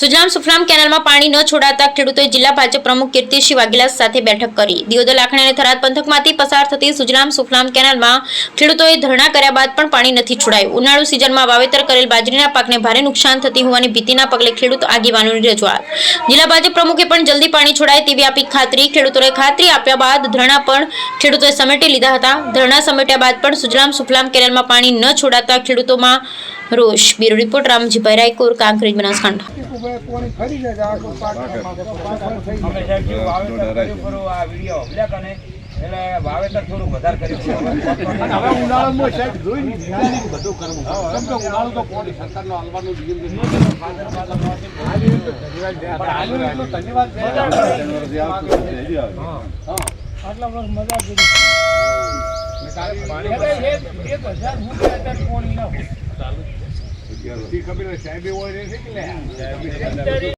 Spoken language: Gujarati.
સુજલામ સુફલામ કેનાલમાં પાણી ન છોડાતા ખેડૂતોએ જિલ્લા ભાજપ પ્રમુખ કીર્તિસિંહ વાઘેલા સાથે બેઠક કરી. દિયોદર લાખણી અને થરાદ પંથકમાંથી પસાર થતી સુજલામ સુફલામ કેનાલમાં ખેડૂતોએ ધરણા કર્યા બાદ પણ પાણી નથી છોડાયું. ઉનાળુ સિઝનમાં વાવેતર કરેલ બાજરીના પાકને ભારે નુકસાન થતી હોવાની ભીતિના પગલે ખેડૂત આગેવાનોની રજૂઆત. જિલ્લા ભાજપ પ્રમુખે પણ જલ્દી પાણી છોડાય તેવી આપી ખાતરી. ખેડૂતોએ ખાતરી આપ્યા બાદ ધરણા પણ ખેડૂતોએ સમેટી લીધા હતા. ધરણા સમેટ્યા બાદ પણ સુજલામ સુફલામ કેનાલમાં પાણી ન છોડાતા ખેડૂતોમાં રોષ બ્યુરો રિપોર્ટ રામજીભાઈ રાયકોર કાંકરેજ બનાસકાંઠા એટલે વાવેતર થોડું વધારે કર્યું હવે ઉનાળામાં સાહેબ જોઈ લીધું બધું કરવું કેમ કે ઉનાળો તો પોણી સરકારનો હાલવાનું નિયમ છે. પણ હાલ્યું એટલું ધન્યવાદ છે. હા. આટલા વર્ષ મજા જ નથી. એટલે એક- એક હજાર ફૂટ અત્યારે પોણી ના હોય. ખબર હોય સાહેબ લે?